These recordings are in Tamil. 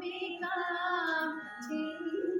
become. Change.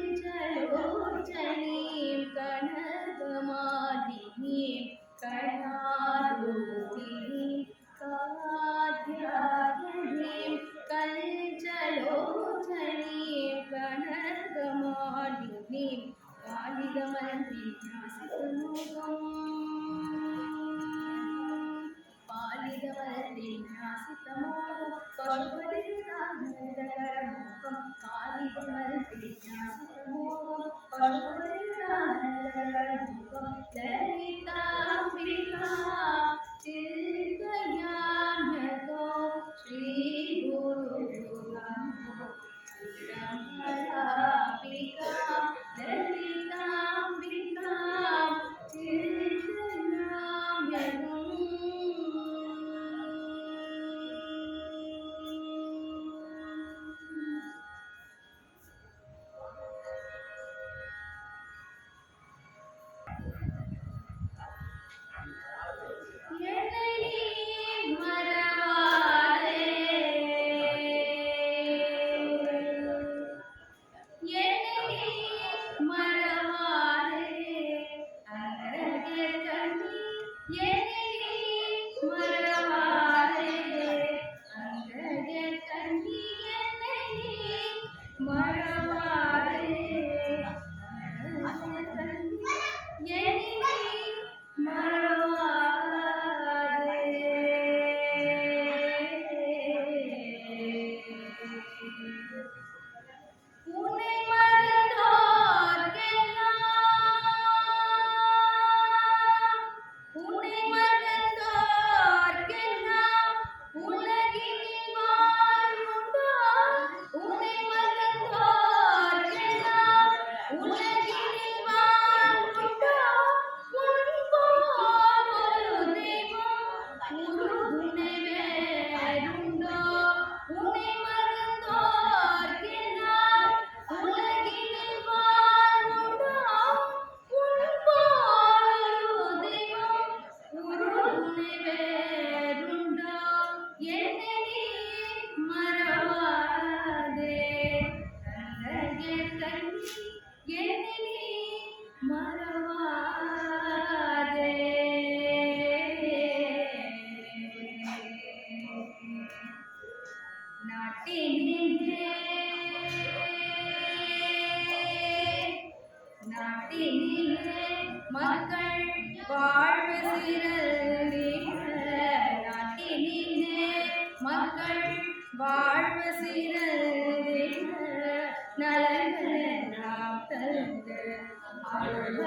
கமலம் பாலிதமரத்தில் நாசித்தமோ பகுவதில் காலிதமரத்தில் நாசித்தமோ மக்கள் வாழ்வு சீரழிந்த நலன்களை நாம் தருந்த அருள்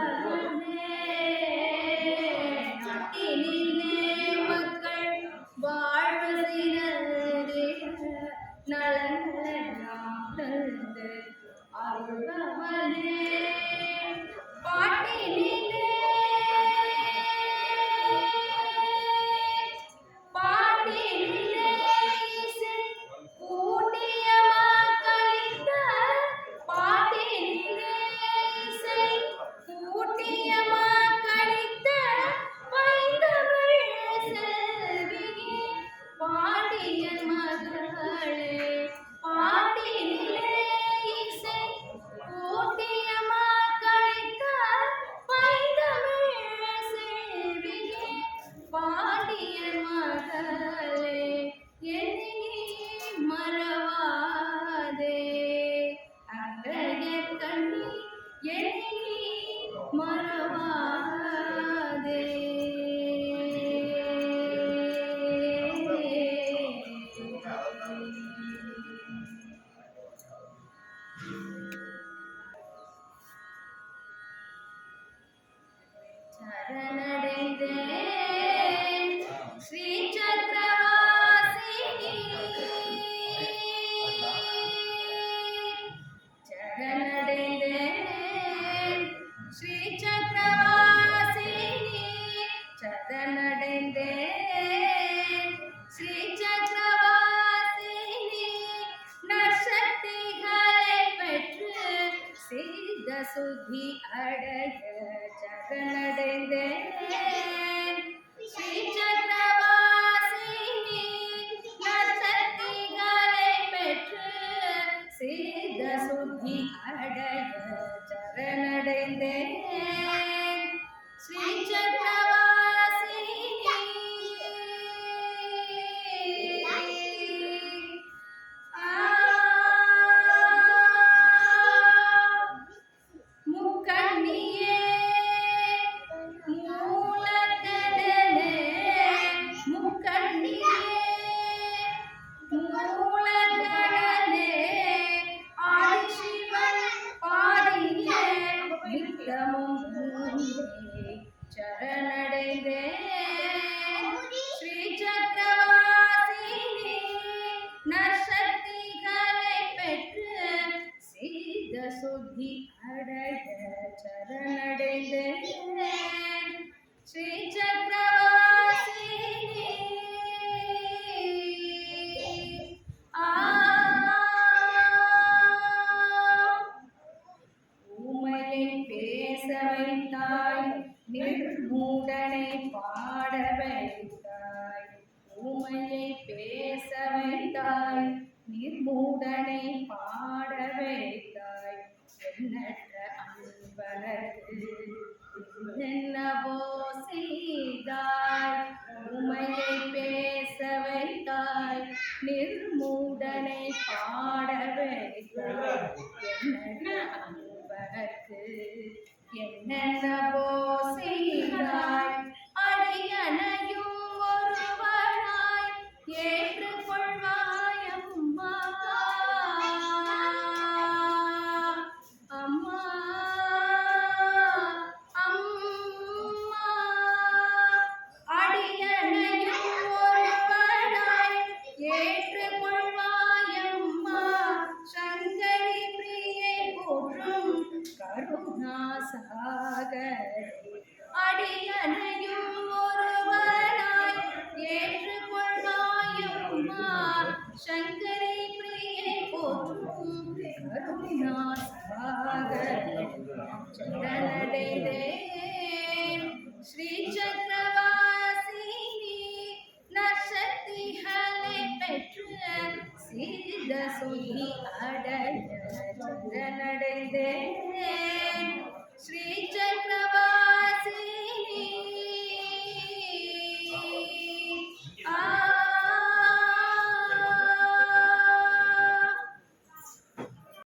சித்த சுத்தி அடைய சரணடைந்தேன் ஸ்ரீ சக்கரவாசினி நற்சக்திகளை பெற்று சித்த சுத்தி அடைய சரணடைந்தேன் பாட எண்ணற்ற அன்பருக்கு என்னவோ செய்தாய் உமையை பேச வைத்தாய் நிர்மூடனை பாட வைத்தாய் எண்ணற்ற அன்பருக்கு என்னென்னவோ கருணாசாகரி சரணடைந்தேன் ஸ்ரீ சக்கரவாசினி பெற்று சீத சுகி அடைய சரணடைந்தேன் ஸ்ரீ